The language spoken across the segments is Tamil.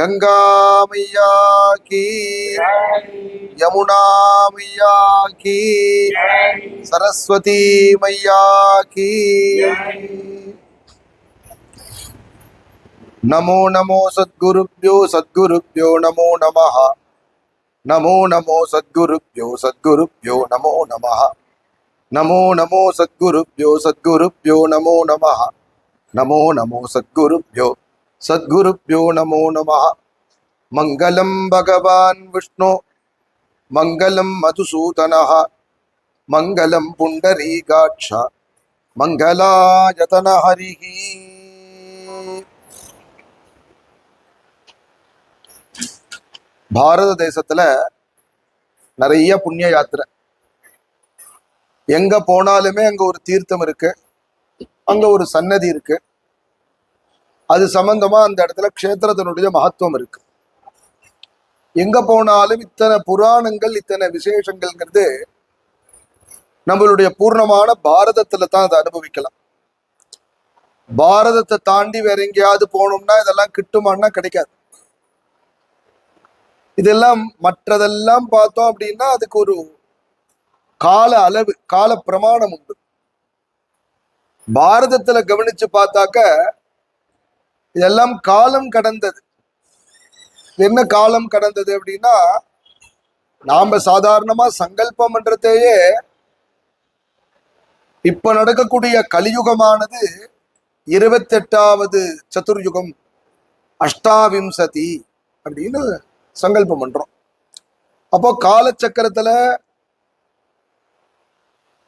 கங்காமையா கீ. யமுனாமையா கீ. சரஸ்வதி மையா கீ. நமோ நமோ சத்குருப்யோ சத்குருப்யோ நமோ நம நமோ நமோ சத்குருப்யோ சத்குருப்யோ நமோ நம நமோ நமோ சத்குருப்யோ சத்குருப்யோ நமோ நம நமோ நமோ சத்குருப்யோ சத்குருப்பியோ நமோ நம. மங்களம் பகவான் விஷ்ணு. மங்களம் மதுசூதனா மங்களம் புண்டரீகாட்சா. மங்களாயதன ஹரிஹி பாரத தேசத்துல நிறைய புண்ணிய யாத்திரை. எங்க போனாலுமே அங்க ஒரு தீர்த்தம் இருக்கு. அங்க ஒரு சன்னதி இருக்கு. அது சம்பந்தமா அந்த இடத்துல க்ஷேத்திரத்தினுடைய மகத்துவம் இருக்கு. எங்க போனாலும் இத்தனை புராணங்கள் இத்தனை விசேஷங்கள்ங்கிறது நம்மளுடைய பூர்ணமான பாரதத்துல தான் அதை அனுபவிக்கலாம். பாரதத்தை தாண்டி வேற எங்கேயாவது போனோம்னா இதெல்லாம் கிட்டுமான்னா கிடைக்காது. இதெல்லாம் மற்றதெல்லாம் பார்த்தோம் அப்படின்னா அதுக்கு ஒரு கால அளவு கால பிரமாணம் உண்டு. பாரதத்துல கவனிச்சு பார்த்தாக்க இதெல்லாம் காலம் கடந்தது. என்ன காலம் கடந்தது அப்படின்னா நாம சாதாரணமா சங்கல்பம் பண்றதையே இப்ப நடக்கக்கூடிய கலியுகமானது இருபத்தெட்டாவது சதுர்யுகம் அஷ்டாவிம்சதி அப்படின்னு சங்கல்பம் பண்றோம் அப்போ காலச்சக்கரத்துல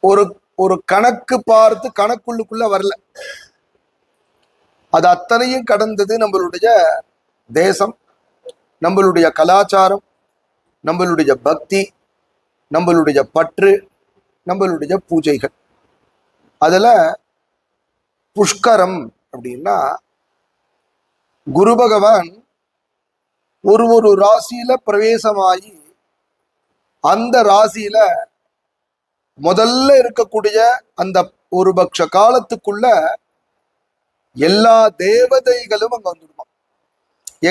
ஒரு ஒரு கணக்கு பார்த்து கணக்குள்ளுக்குள்ள வரல. அது அத்தனையும் கடந்தது நம்மளுடைய தேசம் நம்மளுடைய கலாச்சாரம் நம்மளுடைய பக்தி நம்மளுடைய பற்று நம்மளுடைய பூஜைகள். அதில் புஷ்கரம் அப்படின்னா குரு பகவான் ஒரு ஒரு ராசியில பிரவேசமாகி அந்த ராசியில முதல்ல இருக்கக்கூடிய அந்த ஒரு பக்ஷ காலத்துக்குள்ள எல்லா தேவதைகளும் அங்க வந்துடுமா?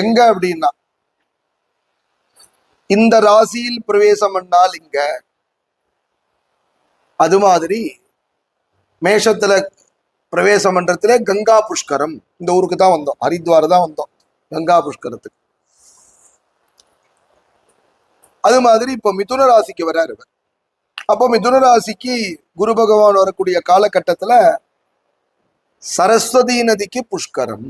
எங்க அப்படின்னா இந்த ராசியில் பிரவேசம் பண்ணால் இங்க அது மாதிரி மேஷத்துல பிரவேசம் பண்றதுல கங்கா புஷ்கரம். இந்த ஊருக்கு தான் வந்தோம். ஹரித்வார் தான் வந்தோம். கங்கா புஷ்கரத்துக்கு. அது மாதிரி இப்போ மிதுன ராசிக்கு வராரு அப்போ மிதுன ராசிக்கு குரு பகவான் வரக்கூடிய காலகட்டத்துல சரஸ்வதி நதிக்கு புஷ்கரம்.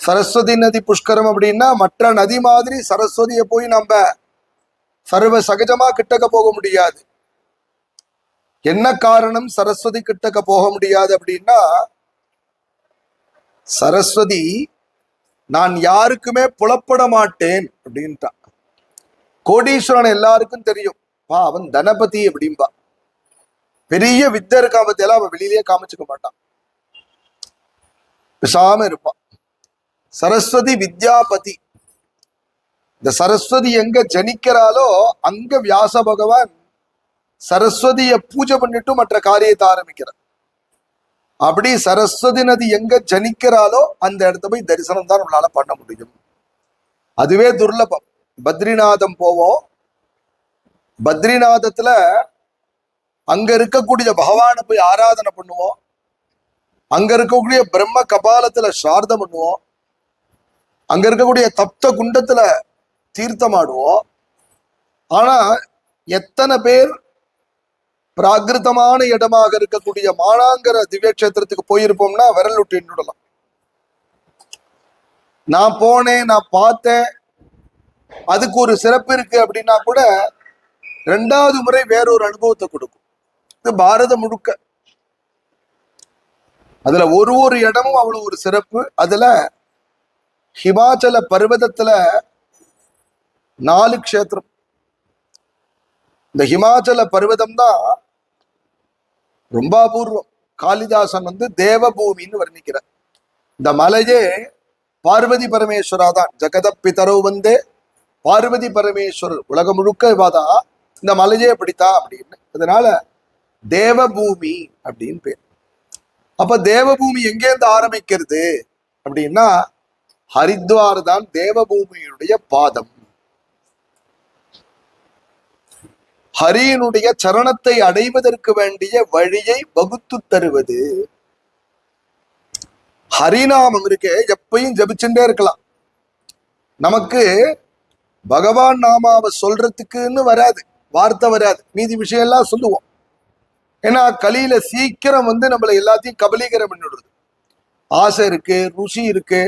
சரஸ்வதி நதி புஷ்கரம் அப்படின்னா மற்ற நதி மாதிரி சரஸ்வதியை போய் நம்ம சர்வ சகஜமா கிட்டக்க போக முடியாது. என்ன காரணம் சரஸ்வதி கிட்டக்க போக முடியாது அப்படின்னா சரஸ்வதி நான் யாருக்குமே புலப்பட மாட்டேன் அப்படின்ட்டான். கோடீஸ்வரன் எல்லாருக்கும் தெரியும். பா அவன் தனபதி அப்படின்பா பெரிய வித்தை இருக்கா பத்தியெல்லாம் அவன் வெளியிலேயே காமிச்சுக்க மாட்டான். பேசாம இருப்பான். சரஸ்வதி வித்யாபதி. இந்த சரஸ்வதி எங்க ஜனிக்கிறாளோ அங்க வியாச பகவான் சரஸ்வதிய பூஜை பண்ணிட்டு மற்ற காரியத்தை ஆரம்பிக்கிறார். அப்படி சரஸ்வதி நதி எங்க ஜனிக்கிறாளோ அந்த இடத்த போய் தரிசனம் தான் நம்மளால பண்ண முடியும். அதுவே துர்லபம். பத்ரிநாதம் போவோம். பத்ரிநாதத்துல அங்க இருக்கக்கூடிய பகவானை போய் ஆராதனை பண்ணுவோம். அங்க இருக்கக்கூடிய பிரம்ம கபாலத்துல சார்தம் பண்ணுவோம். அங்க இருக்கக்கூடிய தப்த குண்டத்துல தீர்த்தமாடுவோம். ஆனா எத்தனை பேர் பிராகிருதமான இடமாக இருக்கக்கூடிய மானாங்கர திவ்ய கஷேத்திரத்துக்கு போயிருப்போம்னா விரல் விட்டு எண்ணிடலாம் நான் போனேன் நான் பார்த்தேன். அதுக்கு ஒரு சிறப்பு இருக்கு அப்படின்னா கூட ரெண்டாவது முறை வேறொரு அனுபவத்தை கொடுக்கும். இது பாரதம் முழுக்க. அதுல ஒரு ஒரு இடமும் அவ்வளவு ஒரு சிறப்பு. அதுல ஹிமாச்சல பர்வதத்துல நாலு க்ஷேத்திரம். இந்த ஹிமாச்சல பர்வதம் தான் ரொம்ப அபூர்வம். காளிதாசன் வந்து தேவபூமின்னு வர்ணிக்கிறார். இந்த மலையே பார்வதி பரமேஸ்வரா தான். ஜெகத பிதரவு வந்தே பார்வதி பரமேஸ்வரர். உலகம் முழுக்க இவாதான் இந்த மலையே அப்படித்தான் அப்படின்னு. அதனால தேவபூமி அப்படின்னு பேர். அப்ப தேவபூமி எங்கேருந்து ஆரம்பிக்கிறது அப்படின்னா ஹரித்வார் தான் தேவபூமியுடைய பாதம். ஹரியினுடைய சரணத்தை அடைவதற்கு வேண்டிய வழியை வகுத்து தருவது. ஹரிநாமம் இருக்க எப்பயும் ஜபிச்சுட்டே இருக்கலாம். நமக்கு பகவான் நாமாவை சொல்றதுக்குன்னு வராது வார்த்தை வராது. மீதி விஷயம் எல்லாம் சொல்லுவோம். ஏன்னா கலியில சீக்கிரம் வந்து நம்மளை எல்லாத்தையும் கபலீகரம் பண்ணிடுறது. ஆசை இருக்கு ருசி இருக்கு.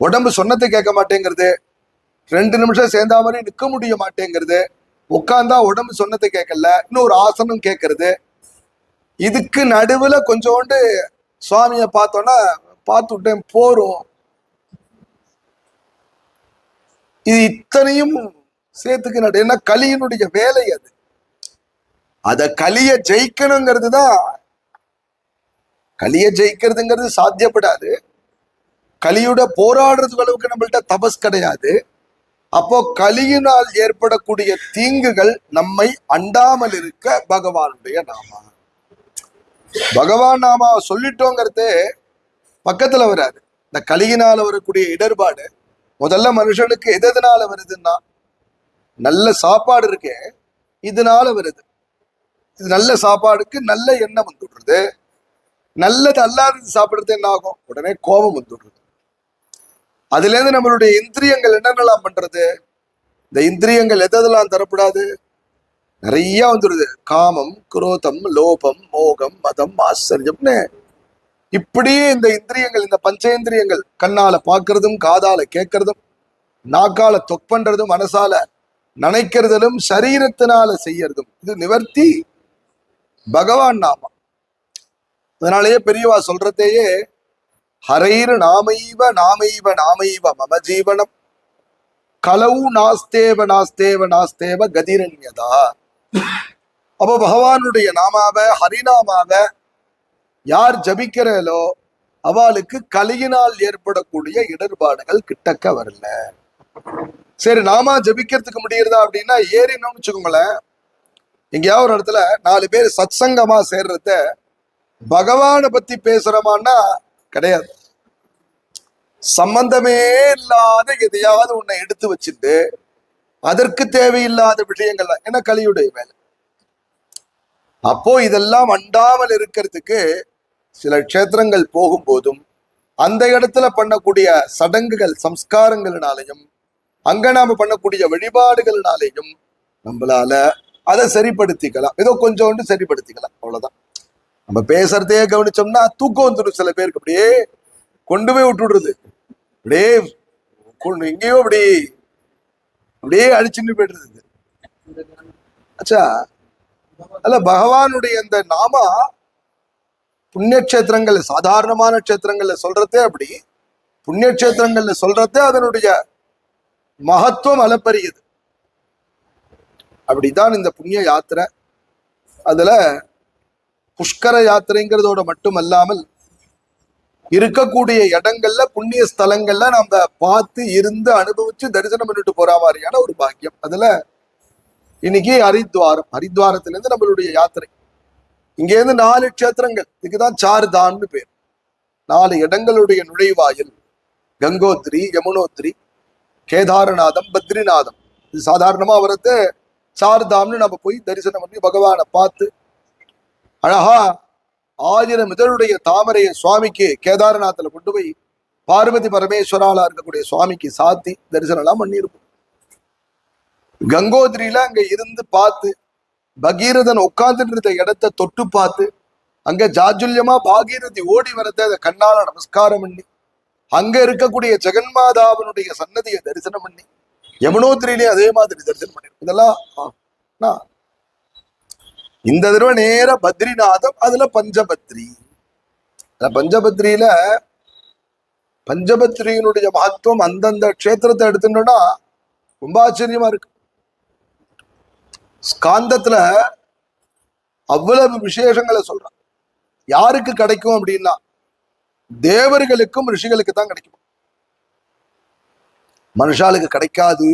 உடம்பு சொன்னதை கேட்க மாட்டேங்கிறது. ரெண்டு நிமிஷம் சேர்ந்தா மாதிரி நிற்க முடிய மாட்டேங்கிறது. உட்காந்தா உடம்பு சொன்னதை கேட்கல இன்னொரு ஆசனம் கேட்கறது. இதுக்கு நடுவில் கொஞ்சோண்டு சுவாமியை பார்த்தோன்னா பார்த்து விட்டேன் போறோம். இது இத்தனையும் சேர்த்துக்கு நடு ஏன்னா கலியினுடைய வேலை அது. அத கலிய ஜெயிக்கணுங்கிறது தான் கலிய ஜெயிக்கிறதுங்கிறது சாத்தியப்படாது. கலியோட போராடுறது அளவுக்கு நம்மள்ட்ட தபஸ் கிடையாது. அப்போ கலியினால் ஏற்படக்கூடிய தீங்குகள் நம்மை அண்டாமல் இருக்க பகவானுடைய நாமா. பகவான் நாமா சொல்லிட்டோங்கிறதே பக்கத்துல வராது. இந்த கலியினால வரக்கூடிய இடர்பாடு முதல்ல மனுஷனுக்கு எது எதனால வருதுன்னா நல்ல சாப்பாடு இருக்கே இதனால வருது. இது நல்ல சாப்பாடுக்கு நல்ல எண்ணம் வந்துடுறது. நல்லது அல்லாதது சாப்பிடுறது என்ன ஆகும்? உடனே கோபம் வந்துடுறது. அதுல இருந்து நம்மளுடைய இந்திரியங்கள் என்னென்னலாம் பண்றது? இந்த இந்திரியங்கள் எதெல்லாம் தரப்படாது? நிறைய வந்துடுது. காமம் குரோதம் லோபம் மோகம் மதம் ஆச்சரியம்னு. இப்படியே இந்த இந்திரியங்கள் இந்த பஞ்சேந்திரியங்கள் கண்ணால பார்க்கறதும் காதால கேட்கறதும் நாக்கால தொக் பண்றதும் மனசால நினைக்கிறதிலும் சரீரத்தினால செய்யறதும் இது நிவர்த்தி பகவான் நாமம். அதனாலேயே பெரியவா சொல்றதையே ஹரைர் நாமைவ நாமைவ நாமைவ மம ஜீவனம். கலவு நாஸ்தேவ நாஸ்தேவ நாஸ்தேவ கதிரண்யதா அப்போ பகவானுடைய நாமாவ ஹரிநாமாவ யார் ஜபிக்கிறாளோ அவளுக்கு கலியினால் ஏற்படக்கூடிய இடர்பாடுகள் கிட்டக்க வரல. சரி நாமா ஜபிக்கிறதுக்கு முடியுறதா அப்படின்னா ஏறினோம்னு வச்சுக்கோங்களேன். எங்கேயாவது ஒரு இடத்துல நாலு பேர் சத்சங்கமா சேர்றத பகவானை பத்தி பேசுறோமான்னா கிடையாது. சம்பந்தமே இல்லாத எதையாவது உன்னை எடுத்து வச்சுட்டு அதற்கு தேவையில்லாத விஷயங்கள் என்ன கலியுடைய வேலை? அப்போ இதெல்லாம் அண்டாமல் இருக்கிறதுக்கு சில க்ஷேத்திரங்கள் போகும்போதும் அந்த இடத்துல பண்ணக்கூடிய சடங்குகள் சம்ஸ்காரங்களினாலையும் அங்க நாம பண்ணக்கூடிய வழிபாடுகளினாலேயும் நம்மளால அதை சரிப்படுத்திக்கலாம். ஏதோ கொஞ்சோண்டு சரிப்படுத்திக்கலாம். அவ்வளவுதான். நம்ம பேசுறதையே கவனிச்சோம்னா தூக்கம் வந்துடும் சில பேருக்கு. அப்படியே கொண்டு போய் விட்டுடுறது அப்படியே கொண்டு எங்கேயோ அப்படி அப்படியே அடிச்சுட்டு போயிடுறது அச்சா அல்ல பகவானுடைய அந்த நாமா புண்ணியக்ஷேத்திரங்கள் சாதாரணமான க்ஷேத்திரங்கள்ல சொல்றதே அப்படி. புண்ணியக்ஷேத்திரங்கள்ல சொல்றதே அதனுடைய மகத்துவம் அளப்பரியது. அப்படிதான் இந்த புண்ணிய யாத்திரை. அதுல புஷ்கர யாத்திரைங்கிறதோட மட்டும் அல்லாமல் இருக்கக்கூடிய இடங்கள்ல புண்ணிய ஸ்தலங்கள்ல நம்ம பார்த்து இருந்து அனுபவிச்சு தரிசனம் பண்ணிட்டு போற மாதிரியான ஒரு பாக்கியம். அதுல இன்னைக்கு ஹரித்வாரம். ஹரித்வாரத்திலிருந்து நம்மளுடைய யாத்திரை. இங்கேருந்து நாலு க்ஷேத்திரங்கள். இதுக்குதான் சார்தான்னு பேர். நாலு இடங்களுடைய நுழைவாயில். கங்கோத்ரி யமுனோத்ரி கேதாரநாதம் பத்ரிநாதம். இது சாதாரணமா வரது சார்தாம்னு நம்ம போய் தரிசனம் பண்ணி பகவானை பார்த்து அழகா ஆயிரம் இதழுடைய தாமரையை சுவாமிக்கு கேதாரநாத்துல கொண்டு போய் பார்வதி பரமேஸ்வராலா இருக்கக்கூடிய சுவாமிக்கு சாத்தி தரிசனம் எல்லாம் பண்ணியிருப்போம். கங்கோத்திரியில அங்க இருந்து பார்த்து பகீரதன் உட்கார்ந்துட்டு இருந்த இடத்த தொட்டு பார்த்து அங்க ஜாஜுல்யமா பாகீரதி ஓடி வரத அதை கண்ணால நமஸ்காரம் பண்ணி அங்க இருக்கக்கூடிய ஜெகன்மாதாவனுடைய சன்னதியை தரிசனம் பண்ணி யமுனோத்திரியிலே அதே மாதிரி தரிசனம் பண்ணி இதெல்லாம் இந்த தடவை நேர பத்ரிநாதம் அதுல பஞ்சபத்ரி. பஞ்சபத்ரியில பஞ்சபத்ரியினுடைய மகத்துவம் அந்தந்த க்ஷேத்திரத்தை எடுத்துட்டோம்னா ரொம்ப ஆச்சரியமா இருக்கு. ஸ்காந்தத்துல அவ்வளவு விசேஷங்களை சொல்றான். யாருக்கு கிடைக்கும் அப்படின்னா தேவர்களுக்கும் ரிஷிகளுக்கு தான் கிடைக்கும்? மனுஷாளுக்கு கிடைக்காது.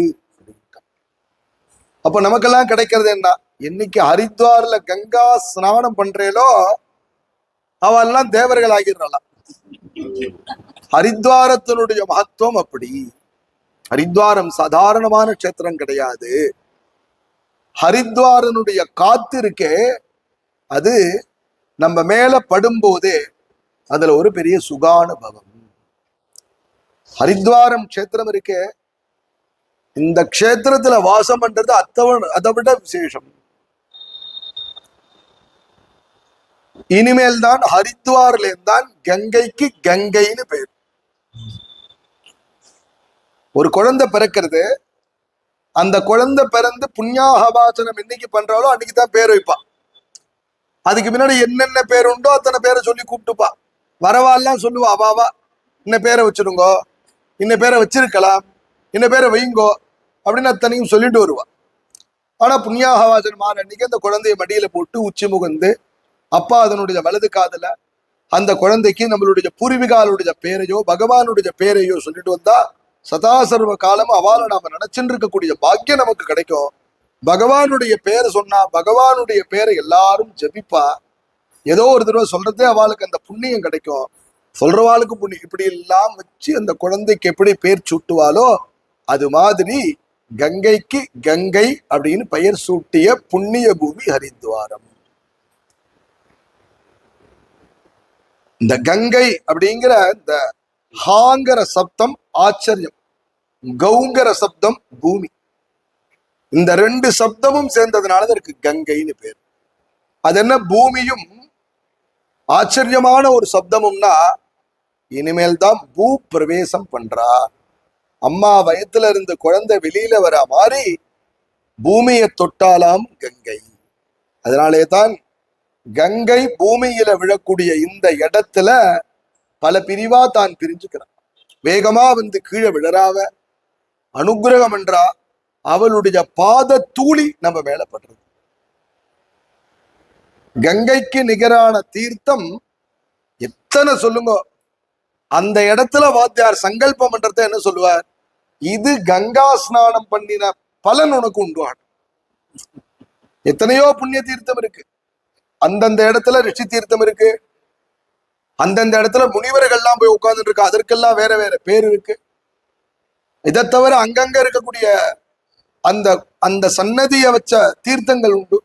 அப்ப நமக்கெல்லாம் கிடைக்கிறது என்ன? என்னைக்கு ஹரித்வார்ல கங்கா ஸ்நானம் பண்றேலோ அவெல்லாம் தேவர்கள் ஆகிடுறாளாம் ஹரித்வாரத்தினுடைய மகத்துவம் அப்படி. ஹரித்வாரம் சாதாரணமான கஷேத்திரம் கிடையாது. ஹரித்வாரனுடைய காத்து இருக்கே அது நம்ம மேல படும்போதே அதுல ஒரு பெரிய சுகானுபவம். ஹரித்வாரம் க்ஷேத்திரம் இருக்கே. இந்த க்ஷேத்திரத்துல வாசம் பண்றது அத்தவன் அதை விட விசேஷம். இனிமேல் தான் ஹரித்வார்ல கங்கைக்கு கங்கைன்னு பேர். ஒரு குழந்தை பிறக்கிறது அந்த குழந்தை பிறந்து புண்ணியாகவாசனம் என்னைக்கு பண்றாலோ அன்னைக்கு தான் பேர் வைப்பா. அதுக்கு முன்னாடி என்னென்ன பேர் உண்டோ அத்தனை பேரை சொல்லி கூப்பிட்டுப்பா. வரவாலாம் சொல்லுவா அவாவா இன்ன பேரை வச்சிருங்கோ? இன்ன பேரை வச்சிருக்கலாம் இன்ன பேரை வைங்கோ அப்படின்னு அத்தனையும் சொல்லிட்டு வருவா. ஆனா புண்ணியாகவாசன் ஆன அந்த குழந்தைய மடியில போட்டு உச்சி முகந்து அப்பா அதனுடைய வலது காதல அந்த குழந்தைக்கு நம்மளுடைய பூர்வீகாலுடைய பேரையோ பகவானுடைய பேரையோ சொல்லிட்டு வந்தா சதா சர்வ காலம் அவளை நாம நினைச்சுட்டு இருக்கக்கூடிய பாக்கியம் நமக்கு கிடைக்கும். பகவானுடைய பேரை சொன்னா பகவானுடைய பேரை எல்லாரும் ஜபிப்பா. ஏதோ ஒரு தடவை சொல்றதே அவளுக்கு அந்த புண்ணியம் கிடைக்கும். சொல்றவாளுக்கு புண்ணி இப்படி எல்லாம் வச்சு அந்த குழந்தைக்கு எப்படி பேர் சூட்டுவாளோ அது மாதிரி கங்கைக்கு கங்கை அப்படின்னு பெயர் சூட்டிய புண்ணிய பூமி ஹரித்வாரம். இந்த கங்கை அப்படிங்கிற இந்த ஹாங்கிற சப்தம் ஆச்சரியம் கௌங்கிற சப்தம் பூமி. இந்த ரெண்டு சப்தமும் சேர்ந்ததுனால இருக்கு கங்கைன்னு பேர். அது என்ன பூமியும் ஆச்சரியமான ஒரு சப்தமும்னா இனிமேல் தான் பூ பிரவேசம் பண்றா. அம்மா வயத்துல இருந்து குழந்தை வெளியில வர மாதிரி பூமியை தொட்டாலாம் கங்கை. அதனாலே தான் கங்கை பூமியில விழக்கூடிய இந்த இடத்துல பல பிரிவா தான் பிரிஞ்சுக்கிறான். வேகமா வந்து கீழே விழறாவ. அனுகிரகம் என்றா அவளுடைய பாத தூளி நம்ம மேல படுறது. கங்கைக்கு நிகரான தீர்த்தம் எத்தனை சொல்லுங்க. அந்த இடத்துல வாத்தியார் சங்கல்பம் மன்றத்தை என்ன சொல்லுவார்? இது கங்கா ஸ்நானம் பண்ணின பலன் உனக்கு உண்டு எத்தனையோ புண்ணிய தீர்த்தம் இருக்கு. அந்தந்த இடத்துல ரிஷி தீர்த்தம் இருக்கு. அந்தந்த இடத்துல முனிவர்கள்லாம் போய் உட்கார்ந்துட்டு இருக்கு. அதற்கெல்லாம் வேற வேற பேர் இருக்கு. இதை தவிர அங்கங்க இருக்கக்கூடிய அந்த அந்த சன்னதியை வச்ச தீர்த்தங்கள் உண்டு.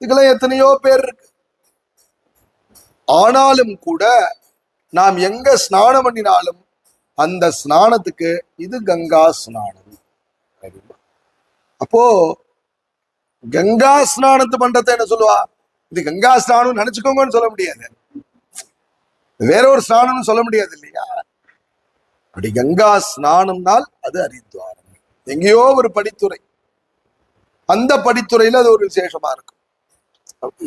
இதுக்கெல்லாம் எத்தனையோ பேர் இருக்கு. ஆனாலும் கூட நாம் எங்க ஸ்நானம் பண்ணினாலும் அந்த ஸ்நானத்துக்கு இது கங்கா ஸ்நானம். அப்போ கங்கா ஸ்நானத்து பண்றத என்ன சொல்லுவா? இது கங்கா ஸ்நானம் நினைச்சுக்கோங்கன்னு சொல்ல முடியாது. வேற ஒரு ஸ்நானம்னு சொல்ல முடியாது இல்லையா? அப்படி கங்கா ஸ்நானம்னால் அது ஹரித்வாரம். எங்கேயோ ஒரு படித்துறை. அந்த படித்துறையில அது ஒரு விசேஷமா இருக்கும். அப்படி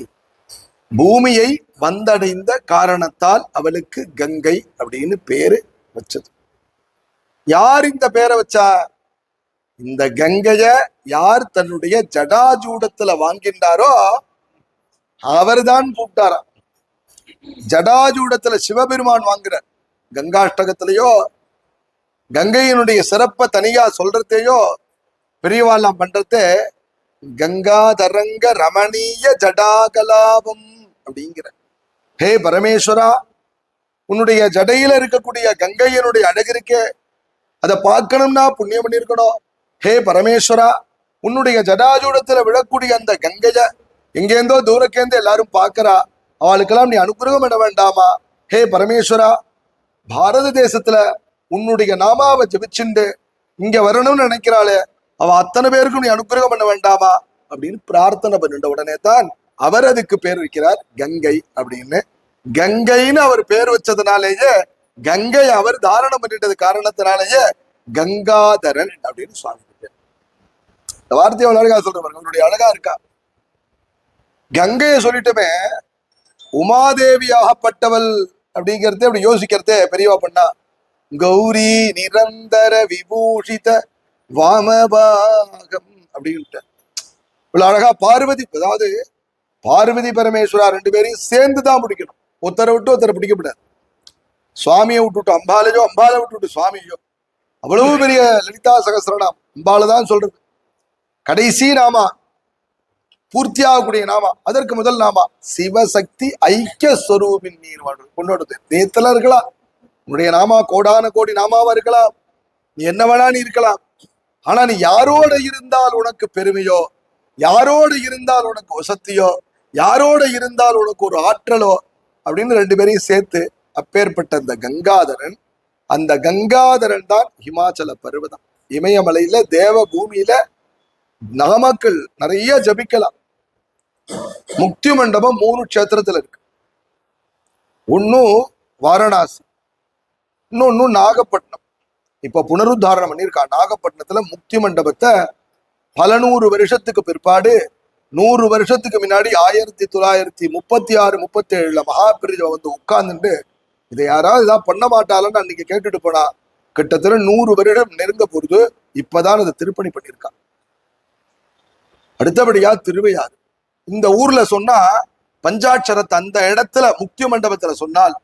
பூமியை வந்தடைந்த காரணத்தால் அவளுக்கு கங்கை அப்படின்னு பேரு வச்சது. யார் இந்த பேரை வச்சா? இந்த கங்கைய யார் தன்னுடைய ஜடாஜூடத்துல வாங்கின்றாரோ அவர்தான் கூப்பிட்டாராம் ஜடாஜூடத்துல சிவபெருமான் வாங்குற கங்காஷ்டகத்திலேயோ கங்கையினுடைய சிறப்பை தனியா சொல்றதையோ பெரியவாள்லாம் பண்றதே கங்காதரங்க ரமணீய ஜடாகலாபம் அப்படிங்கிற. ஹே பரமேஸ்வரா உன்னுடைய ஜடையில இருக்கக்கூடிய கங்கையனுடைய அழகு இருக்கே. அதை பார்க்கணும்னா புண்ணியம் பண்ணியிருக்கணும் ஹே பரமேஸ்வரா உன்னுடைய ஜடாஜூடத்துல விழக்கூடிய அந்த கங்கைய எங்கேருந்தோ தூரக்கேந்து எல்லாரும் பார்க்கறா. அவளுக்கெல்லாம் நீ அனுகிரகம் பண்ண வேண்டாமா? ஹே பரமேஸ்வரா பாரத தேசத்துல உன்னுடைய நாமாவை ஜபிச்சுண்டு இங்க வரணும்னு நினைக்கிறாளே. அவ அத்தனை பேருக்கும் நீ அனுகிரகம் பண்ண வேண்டாமா? அப்படின்னு பிரார்த்தனை பண்ணிட்ட உடனே தான் அவர் அதுக்கு பேர் வைக்கிறார் கங்கை அப்படின்னு. கங்கைன்னு அவர் பேர் வச்சதுனாலேயே கங்கை அவர் தாரணம் பண்ணிட்டது காரணத்தினாலேயே கங்காதரன் அப்படின்னு சுவாமி இந்த வார்த்தையை அவ்வளவு அழகா சொல்ற பாருங்க அவருடைய அழகா இருக்கா? கங்கையை சொல்லிட்டுமே உமாதேவியாகப்பட்டவள் அப்படிங்கிறது அப்படி யோசிக்கிறதே பெரியவா பண்ணா கௌரி நிரந்தர விபூஷித வாமபாகம் அப்படின்ட்டு. இவ்வளவு அழகா பார்வதி அதாவது பார்வதி பரமேஸ்வரா ரெண்டு பேரையும் சேர்ந்து தான் பிடிக்கணும். ஒருத்தரை விட்டு ஒருத்தரை பிடிக்கப்படாது சுவாமியை விட்டுட்டு அம்பாலையோ அம்பாலை விட்டுட்டு சுவாமியோ. அவ்வளவு பெரிய லலிதா சகசிரநாம் அம்பால தான் சொல்றது. கடைசி நாமா பூர்த்தியாகக்கூடிய நாமா அதற்கு முதல் நாமா சிவசக்தி ஐக்கிய ஸ்வரூபின் நீர் வாழ்வு கொண்டாடுது நேத்துல இருக்கலாம். உன்னுடைய நாமா கோடான கோடி நாமாவா இருக்கலாம். நீ என்ன வேணா நீ இருக்கலாம். ஆனா நீ யாரோட இருந்தால் உனக்கு பெருமையோ யாரோடு இருந்தால் உனக்கு வசத்தியோ யாரோட இருந்தால் உனக்கு ஒரு ஆற்றலோ அப்படின்னு ரெண்டு பேரையும் சேர்த்து அப்பேற்பட்ட அந்த கங்காதரன் அந்த கங்காதரன் தான் ஹிமாச்சல பருவதம். இமயமலையில தேவ பூமியில நாமக்கள் நிறைய ஜபிக்கலாம். முக்தி மண்டபம் மூணு க்ஷேத்திரத்துல இருக்கு. ஒன்னும் வாரணாசி இன்னொன்னு நாகப்பட்டினம். இப்ப புனருத்தாரணம் பண்ணியிருக்கா நாகப்பட்டினத்துல முக்தி மண்டபத்தை பல நூறு வருஷத்துக்கு பிற்பாடு நூறு வருஷத்துக்கு முன்னாடி ஆயிரத்தி தொள்ளாயிரத்தி முப்பத்தி ஆறு முப்பத்தி ஏழுல மகாபிரிஜா வந்து உட்கார்ந்துட்டு இதை யாராவது இதான் பண்ண மாட்டாளன்னு அன்னைக்கு கேட்டுட்டு போனா கிட்டத்தட்ட நூறு வருடம் நெருங்க பொழுது இப்பதான் அதை திருப்பணி பண்ணியிருக்கா. அடுத்தபடியா திருவையாறு. இந்த ஊர்ல சொன்னா பஞ்சாட்சரத்தை அந்த இடத்துல முக்கிய மண்டபத்துல சொன்னால்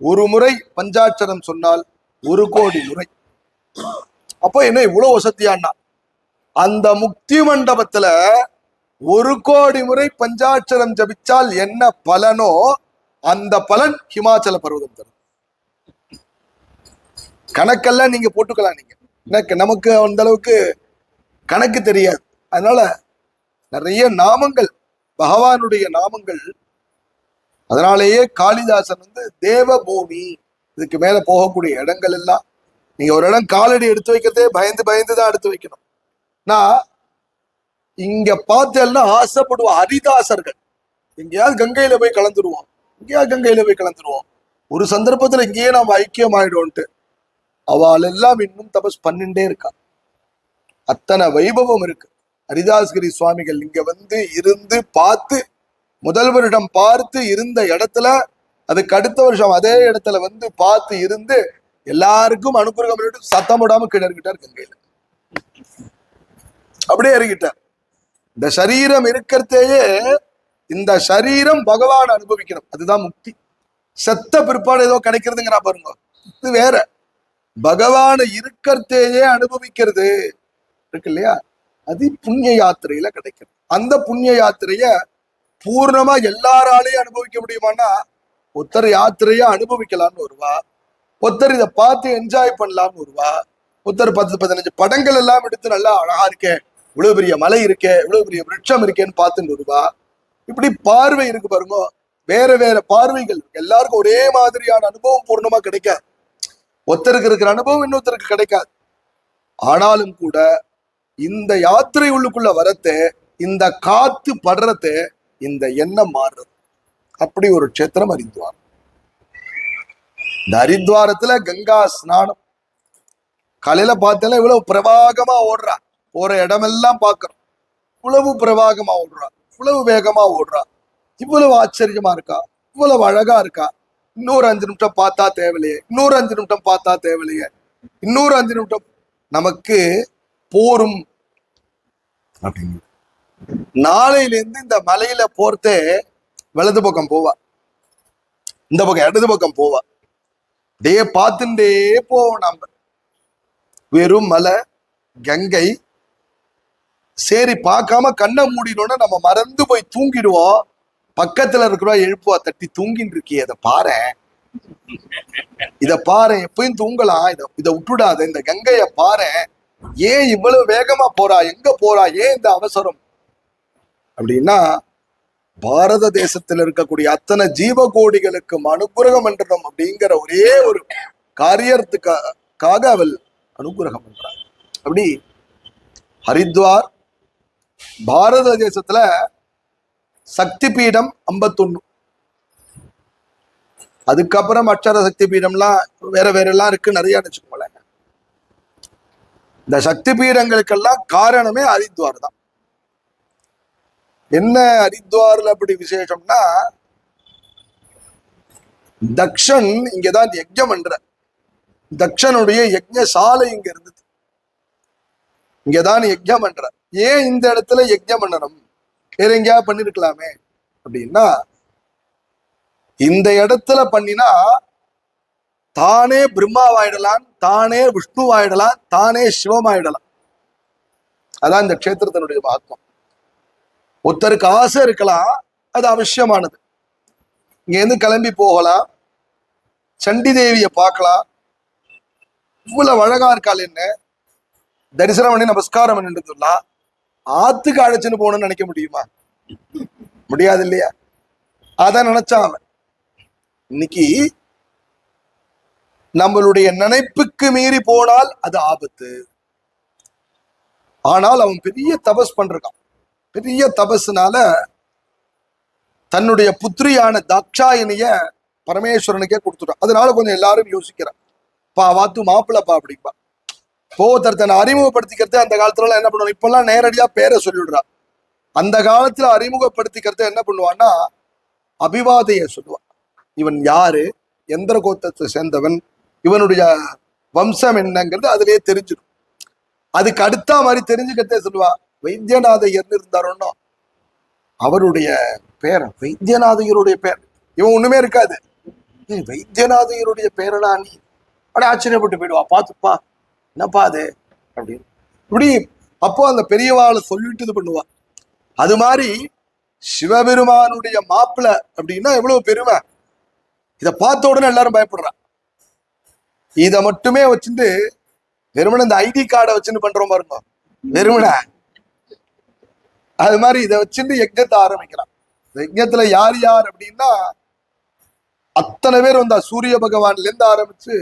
ஒரு முறை பஞ்சாட்சரம் சொன்னால் ஒரு கோடி முறை. அப்போ என்ன இவ்வளவு வசதியான்னா அந்த முக்தி மண்டபத்துல ஒரு கோடி முறை பஞ்சாட்சரம் ஜபிச்சால் என்ன பலனோ அந்த பலன் ஹிமாச்சல பர்வதம் தரும். கணக்கெல்லாம் நீங்க போட்டுக்கலாம் நீங்க. எனக்கு நமக்கு அந்த அளவுக்கு கணக்கு தெரியாது. அதனால நிறைய நாமங்கள் பகவானுடைய நாமங்கள் அதனாலேயே காளிதாசன் வந்து தேவபூமி இதுக்கு மேல போகக்கூடிய இடங்கள் எல்லாம் நீங்க ஒரு இடம் காலடி எடுத்து வைக்கிறதே பயந்து பயந்து தான் எடுத்து வைக்கணும். நான் இங்க பார்த்தேன்னா ஆசைப்படுவோம் ஹரிதாசர்கள். எங்கேயாவது கங்கையில போய் கலந்துருவோம் எங்கேயாவது கங்கையில போய் கலந்துருவோம் ஒரு சந்தர்ப்பத்துல இங்கேயே நாம் ஐக்கியம் ஆயிடும்ட்டு அவள் எல்லாம் இன்னும் தபஸ் பண்ணிண்டே இருக்கா. அத்தனை வைபவம் இருக்கு. ஹரிதாஸ்கிரி சுவாமிகள் இங்க வந்து இருந்து பார்த்து முதல் வருடம் பார்த்து இருந்த இடத்துல அதுக்கு அடுத்த வருஷம் அதே இடத்துல வந்து பார்த்து இருந்து எல்லாருக்கும் அனுகிரகம் சத்தம் போடாம கிணறுகிட்டார் கங்கையில. அப்படியே இறங்கிட்டார். இந்த சரீரம் இருக்கிறதேயே இந்த சரீரம் பகவான் அனுபவிக்கணும். அதுதான் முக்தி. செத்த பிற்பாடு ஏதோ கிடைக்கிறதுங்கிறா பாருங்க. இது வேற. பகவானை இருக்கிறதேயே அனுபவிக்கிறது. இருக்கு இல்லையா? அது புண்ணிய யாத்திரையில கிடைக்கிறது அந்த புண்ணிய யாத்திரைய பூர்ணமா எல்லாராலையும் அனுபவிக்க முடியுமான்னா ஒருத்தர் யாத்திரைய அனுபவிக்கலாம்னு வருவா. ஒருத்தர் இதை பார்த்து என்ஜாய் பண்ணலாம்னு வருவா. ஒருத்தர் பத்து பதினஞ்சு படங்கள் எல்லாம் எடுத்து நல்லா அழகா இருக்கேன். இவ்வளவு பெரிய மலை இருக்கே இவ்வளவு பெரிய விருட்சம் இருக்கேன்னு பார்த்துட்டு வருவா இப்படி பார்வை இருக்கு பாருங்க. வேற வேற பார்வைகள் எல்லாருக்கும் ஒரே மாதிரியான அனுபவம் பூர்ணமா கிடைக்காது ஒருத்தருக்கு இருக்கிற அனுபவம் இன்னொருத்தருக்கு கிடைக்காது. ஆனாலும் கூட இந்த யாத்திரை உள்ளுக்குள்ள வரத்தே இந்த காத்து படுறதே இந்த எண்ணம் மாறுறது. அப்படி ஒரு க்ஷேத்திரம் ஹரித்வார். இந்த ஹரித்வாரத்துல கங்கா ஸ்நானம். காலையில பார்த்தேன்னா இவ்வளவு பிரவாகமா ஓடுறா. போற இடமெல்லாம் பார்க்கறோம். இவ்வளவு பிரவாகமா ஓடுறா. இவ்வளவு வேகமா ஓடுறா. இவ்வளவு ஆச்சரியமா இருக்கா. இவ்வளவு அழகா இருக்கா. இன்னொரு அஞ்சு நிமிஷம் பார்த்தா தேவையில்லையே. இன்னொரு அஞ்சு நிமிஷம் பார்த்தா தேவையில்லையே. இன்னொரு அஞ்சு நிமிஷம் நமக்கு போரும் அப்படின்னு. நாளையில இருந்து இந்த மலையில போறதே வலது பக்கம் போவா. இந்த பக்கம் இடது பக்கம் போவா. டே பார்த்துட்டே போவோம் நம்ம வெறும் மலை கங்கை சரி பார்க்காம கண்ணை மூடினோன்னா நம்ம மறந்து போய் தூங்கிடுவோம். பக்கத்துல இருக்கிறவா எழுப்புவா தட்டி தூங்கின்னு இருக்கியே அதை பாரு இத பாரு எப்பயும் தூங்கலாம். இத இத விட்டுடாத இந்த கங்கைய பாரு ஏன் இவ்வளவு வேகமா போறா? எங்க போறா? ஏன் இந்த அவசரம்? அப்படின்னா பாரத தேசத்தில் இருக்கக்கூடிய அத்தனை ஜீவகோடிகளுக்கு அனுகிரகம் என்றணும் அப்படிங்கிற ஒரே ஒரு காரியத்துக்காக அவள் அனுகிரகம் பண்றாள் அப்படி ஹரித்வார் பாரத தேசத்துல சக்தி பீடம் ஐம்பத்தொன்னு. அதுக்கப்புறம் அக்ஷர சக்தி பீடம்லாம் வேற வேற எல்லாம் இருக்கு நிறைய வச்சுக்கோங்களேன். இந்த சக்தி பீடங்களுக்கெல்லாம் காரணமே ஹரித்வார் தான். என்ன ஹரித்வார்ல அப்படி விசேஷம்னா தக்ஷன் இங்கதான் யஜ்யம் பண்ற. தக்ஷனுடைய யஜ்ஞ சாலை இங்க இருந்தது. இங்கதான் யஜ்யம் பண்ற. ஏன் இந்த இடத்துல யஜ்ஞம் பண்ணணும்? வேற எங்கேயாவது பண்ணிருக்கலாமே. அப்படின்னா இந்த இடத்துல பண்ணினா தானே பிரம்மாவாயிடலாம் தானே விஷ்ணுவாயிடலாம் தானே சிவமாயிடலாம். அதான் இந்த க்ஷேத்திரத்தினுடைய மகத்துவம் ஒருத்தருக்கு ஆசை இருக்கலாம் அது அவசியமானது. இங்கேருந்து கிளம்பி போகலாம். சண்டி தேவியை பார்க்கலாம். இவ்வளவு அழகா இருக்காள் என்ன தரிசனம் பண்ணி நமஸ்காரம் பண்ணிட்டு சொல்லலாம் ஆத்துக்கு அழைச்சுன்னு போகணும்னு நினைக்க முடியுமா? முடியாது இல்லையா அதான் நினைச்சான் அவன். இன்னைக்கு நம்மளுடைய நினைப்புக்கு மீறி போனால் அது ஆபத்து. ஆனால் அவன் பெரிய தபஸ் பண்றான். பெரிய தபஸ்னால தன்னுடைய புத்திரியான தாட்சாயணிய பரமேஸ்வரனுக்கே கொடுத்துட்டான். அதனால கொஞ்சம் எல்லாரும் யோசிக்கிறான். பா வாத்து மாப்பிள்ளப்பா அப்படிப்பா இப்போ ஒருத்தர் தன்னை அறிமுகப்படுத்திக்கிறது அந்த காலத்துல என்ன பண்ணுவாங்க? இப்பெல்லாம் நேரடியா பேரை சொல்லிவிடுறா அந்த காலத்துல அறிமுகப்படுத்திக்கிறது என்ன பண்ணுவான்னா அபிவாதைய சொல்லுவான் இவன் யாரு? எந்திர கோத்தத்தை சேர்ந்தவன். இவனுடைய வம்சம் என்னங்கிறது அதுலயே தெரிஞ்சிடும். அதுக்கு அடுத்த மாதிரி தெரிஞ்சுக்கிறதே சொல்லுவா வைத்தியநாதையர்னு இருந்தாரோன்னா. அவருடைய பேர்? வைத்தியநாதையருடைய பேர். இவன் ஒண்ணுமே இருக்காது. வைத்தியநாதையருடைய பேரனா நீ? அட ஆச்சரியப்பட்டு போயிடுவா. பாத்துப்பா என்னப்பா அது? அப்படின்னு. இப்படி அப்போ அந்த பெரியவாளை சொல்லிட்டு இது பண்ணுவா. அது மாதிரி சிவபெருமானுடைய மாப்பிள்ள அப்படின்னா எவ்வளவு பெருமை? இதை பார்த்த உடனே எல்லாரும் பயப்படுறான் இதை மட்டுமே வச்சுட்டு வெறுமனே இந்த ஐடி கார்டை வச்சுன்னு பண்றோம் பாருங்க. வெறுமனே. அது மாதிரி இதை வச்சுட்டு யஜ்ஞத்தை ஆரம்பிக்கிறான். இந்த யஜ்ஞத்துல யார் யார் அப்படின்னா அத்தனை பேர் வந்தா. சூரிய பகவான்ல இருந்து ஆரம்பிச்சு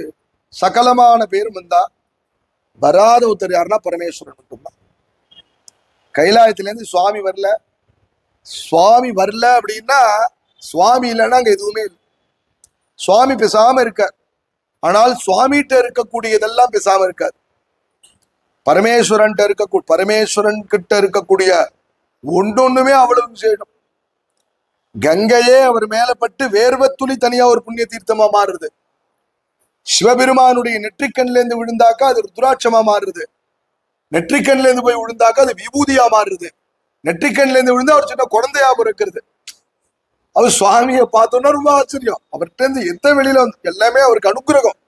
சகலமான பேரும் வந்தா. வராத ஒருத்தர் யாருன்னா பரமேஸ்வரன் மட்டும்தான். கைலாயத்துல இருந்து சுவாமி வரல. சுவாமி வரல அப்படின்னா சுவாமி இல்லைன்னா அங்க எதுவுமே இல்லை. சுவாமி பேசாம இருக்கார். ஆனால் சுவாமிகிட்ட இருக்கக்கூடியதெல்லாம் பேசாம இருக்கார். பரமேஸ்வரன்ட்ட இருக்க பரமேஸ்வரன் கிட்ட இருக்கக்கூடிய ஒன்றொண்ணுமே அவ்வளவு விசேஷம் கங்கையே அவர் மேல பட்டு வேர்வை தனியா ஒரு புண்ணிய தீர்த்தமா மாறுது சிவபெருமானுடைய நெற்றிக்கண்ல இருந்து விழுந்தாக்கா அது ருத்ராட்சமா மாறுது நெற்றிக்கண்ல இருந்து போய் விழுந்தாக்கா அது விபூதியா மாறுறது. நெற்றிக்கண்ல இருந்து விழுந்தா ஒரு சின்ன குழந்தையா பிறக்கிறது. அவர் சுவாமியை பார்த்தோன்னா ரொம்ப ஆச்சரியம். அவர்கிட்ட இருந்து எத்த வெளியில வந்து எல்லாமே அவருக்கு அனுக்கிரகம்.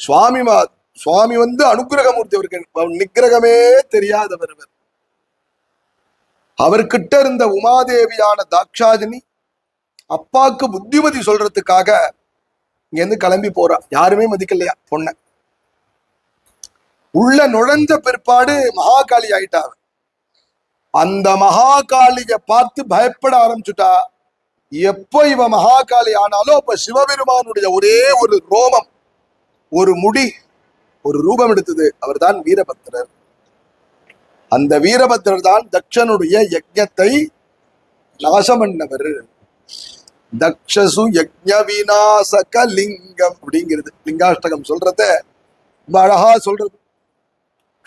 சுவாமி மா சுவாமி வந்து அனுகிரகமூர்த்தி அவருக்கு. நிகிரகமே நிக்கிரகமே தெரியாதவர் அவர். அவர்கிட்ட இருந்த உமாதேவியான தாக்ஷாஜினி அப்பாக்கு புத்திமதி சொல்றதுக்காக இங்க இருந்து கிளம்பி போறா. யாருமே மதிக்கலையா பொண்ண. உள்ள நுழைஞ்ச பிற்பாடு மகாகாளி ஆயிட்டா அவ. அந்த மகாகாளிய பார்த்து பயப்பட ஆரம்பிச்சுட்டா. எப்ப இவ மகாகாளி ஆனாலும் அப்ப சிவபெருமானுடைய ஒரே ஒரு ரோமம் ஒரு முடி ஒரு ரூபம் எடுத்தது. அவர்தான் வீரபத்திரர் அந்த வீரபத்திரர் தான் தக்ஷனுடைய யஜ்ஞத்தை நாசமன்னவர் தக்ஷசு யஜ்ஞ விநாசக லிங்கம் அப்படிங்கிறது. லிங்காஷ்டகம் சொல்றத ரொம்ப அழகா சொல்றது.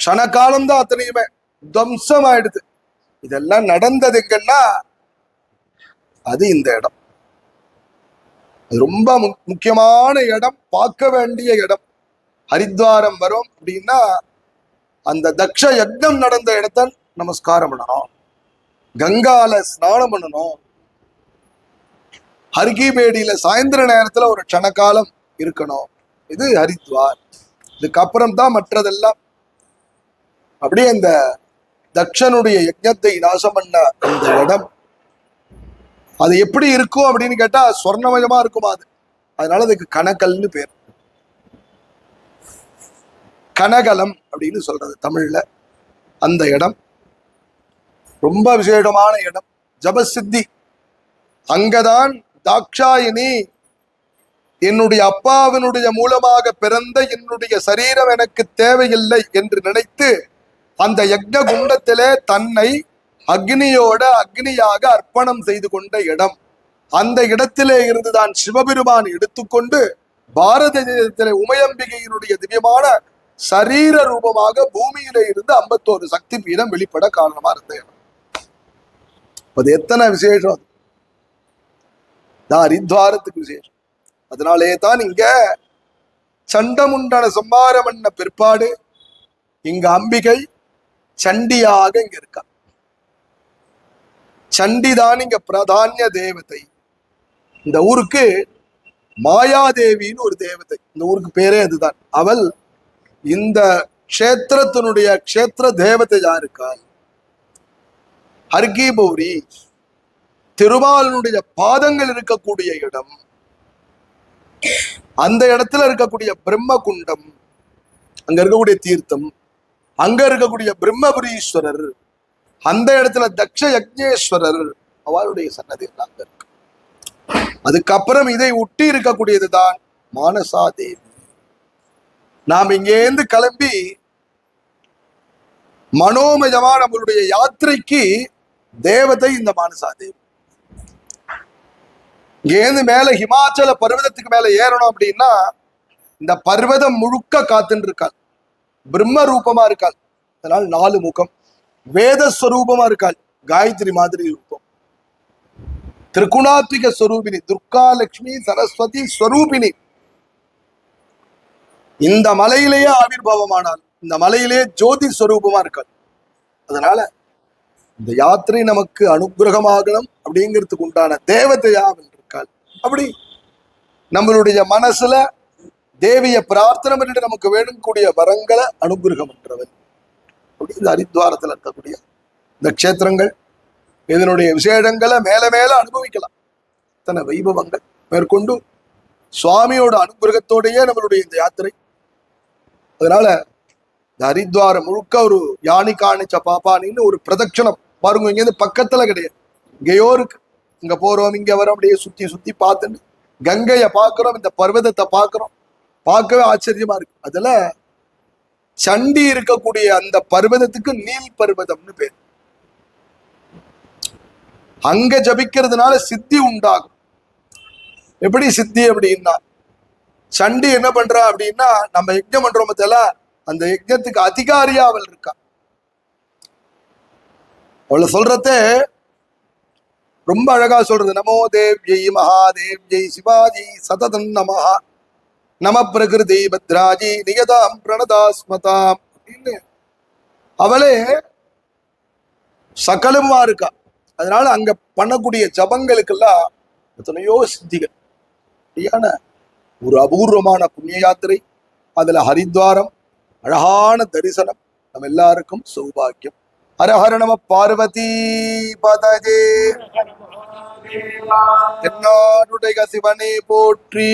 க்ஷணகாலம் தான் அத்தனையுமே. துவம்சம் ஆயிடுது இதெல்லாம் நடந்தது எங்கன்னா அது இந்த இடம். அது ரொம்ப மு- முக்கியமான இடம். பார்க்க வேண்டிய இடம். ஹரித்வாரம் வரும் அப்படின்னா அந்த தக்ஷ யக்ஞம் நடந்த இடத்த நமஸ்காரம் பண்ணணும். கங்கால ஸ்நானம் பண்ணணும். ஹர்கிபேடியில சாயந்தர நேரத்துல ஒரு க்ஷணகாலம் இருக்கணும். இது ஹரித்வார். இதுக்கப்புறம் தான் மற்றதெல்லாம். அப்படியே அந்த தக்ஷனுடைய யஜ்ஞத்தை நாசம் பண்ண அந்த இடம். அது எப்படி இருக்கும் அப்படின்னு கேட்டா சொர்ணமயமா இருக்குமா அது. அதனால அதுக்கு கணக்கல்னு பேர். கனகலம் அப்படின்னு சொல்றது தமிழ்ல. அந்த இடம். ரொம்ப விசேஷமான இடம். ஜபசித்தி. அங்கதான் தாக்ஷாயினி என்னுடைய அப்பாவினுடைய மூலமாக பிறந்த என்னுடைய சரீரம் எனக்கு தேவையில்லை என்று நினைத்து அந்த யக்ஞ குண்டத்திலே தன்னை அக்னியோட அக்னியாக அர்ப்பணம் செய்து கொண்ட இடம். அந்த இடத்திலே இருந்துதான் சிவபெருமான் எடுத்துக்கொண்டு பாரத தேசத்திலே உமையம்பிகையினுடைய திவ்யமான சரீர ரூபமாக பூமியில இருந்து ஐம்பத்தோரு சக்தி பீடம் வெளிப்பட காரணமா இருந்த இடம் அது எத்தனை விசேஷம் அது? ஹரித்வாரத்துக்கு விசேஷம் அதனாலே தான் இங்க சண்டமுண்டன சம்பாரம் பண்ண பிற்பாடு இங்க அம்பிகை சண்டியாக இங்க இருக்கா. சண்டிதான் இங்க பிரதானிய தேவதை. இந்த ஊருக்கு மாயாதேவின்னு ஒரு தேவதை. இந்த ஊருக்கு பேரே அதுதான். அவள் இந்த க்ஷேத்திரத்தினுடைய க்ஷேத்திர தேவதை இருக்காள் ஹர்கிபௌரி. திருமாலனுடைய பாதங்கள் இருக்கக்கூடிய இடம் அந்த இடத்துல இருக்கக்கூடிய பிரம்ம குண்டம் அங்க இருக்கக்கூடிய தீர்த்தம் அங்க இருக்கக்கூடிய பிரம்மபுரீஸ்வரர் அந்த இடத்துல தக்ஷ யக்ஞேஸ்வரர் அவருடைய சன்னதி அங்க இருக்கு. அதுக்கப்புறம் இதை ஒட்டி இருக்கக்கூடியதுதான் மானசாதேவி. நாம் இங்கேருந்து கிளம்பி மனோமயமா நம்மளுடைய யாத்திரைக்கு தேவதை இந்த மானசாதேவி. இங்கேருந்து மேல ஹிமாச்சல பர்வதத்துக்கு மேல ஏறணும் அப்படின்னா இந்த பர்வதம் முழுக்க காத்துன்னு இருக்காள். பிரம்ம ரூபமா இருக்காள். அதனால் நாலு முகம். வேத ஸ்வரூபமா இருக்காள். காயத்ரி மாதிரி ரூபம். திரிகுணாத்மிக ஸ்வரூபினி துர்கா லட்சுமி சரஸ்வதி ஸ்வரூபிணி. இந்த மலையிலேயே ஆவிர்வாவமானாள். இந்த மலையிலேயே ஜோதி ஸ்வரூபமா இருக்காள். அதனால இந்த யாத்திரை நமக்கு அனுகிரகமாகணும் அப்படிங்கிறதுக்கு உண்டான தேவதையா வென்று அப்படி நம்மளுடைய மனசுல தேவிய பிரார்த்தனை பண்ணிட்டு நமக்கு வேணுங்கூடிய வரங்களை அனுகிரகம் பண்றவன் அப்படி இந்த ஹரித்வாரத்தில் இருக்கக்கூடிய இந்த க்ஷேத்திரங்கள் இதனுடைய விசேடங்களை மேல மேல அனுபவிக்கலாம். இத்தனை வைபவங்கள் மேற்கொண்டு சுவாமியோட அனுகிரகத்தோடையே நம்மளுடைய இந்த யாத்திரை. அதனால இந்த ஹரித்வாரம் முழுக்க ஒரு யானி காணிச்ச பாப்பானின்னு ஒரு பிரதட்சணம். பாருங்க இங்கேருந்து பக்கத்துல கிடையாது. இங்கேயோ இருக்கு. இங்க போறோம் இங்க வரோம் அப்படியே சுத்தி சுத்தி பார்த்துட்டு கங்கையை பார்க்கிறோம் இந்த பர்வதத்தை பார்க்கிறோம். பார்க்கவே ஆச்சரியமா இருக்கு. அதுல சண்டி இருக்கக்கூடிய அந்த பர்வதத்துக்கு நீல் பர்வதம்னு பேர். அங்க ஜபிக்கிறதுனால சித்தி உண்டாகும். எப்படி சித்தி அப்படின்னா சண்டி என்ன பண்றா அப்படின்னா நம்ம யஜ்ஞம் பண்றோம் பத்தில அந்த யஜ்ஞத்துக்கு அதிகாரியா அவள் இருக்கா. அவளை சொல்றதே ரொம்ப அழகா சொல்றது. நமோ தேவ்ஜெய் மகாதேவ் ஜெய் சிவாஜி சததம் நமஹா. நம பிரகிருதி பத்ராஜி நியதாம் பிரணதாஸ்மதாம் அப்படின்னு அவளே சகலமா இருக்கா. அதனால அங்க பண்ணக்கூடிய ஜபங்களுக்கெல்லாம் எத்தனையோ சித்திகள். சரியான ஒரு அபூர்வமான புண்ணிய யாத்திரை அதுல ஹரித்வாரம் அழகான தரிசனம் நம்ம எல்லாருக்கும் சௌபாக்கியம். ஹரஹர நம பார்வதி பதஜே தென்னாடுடைய சிவனை போற்றி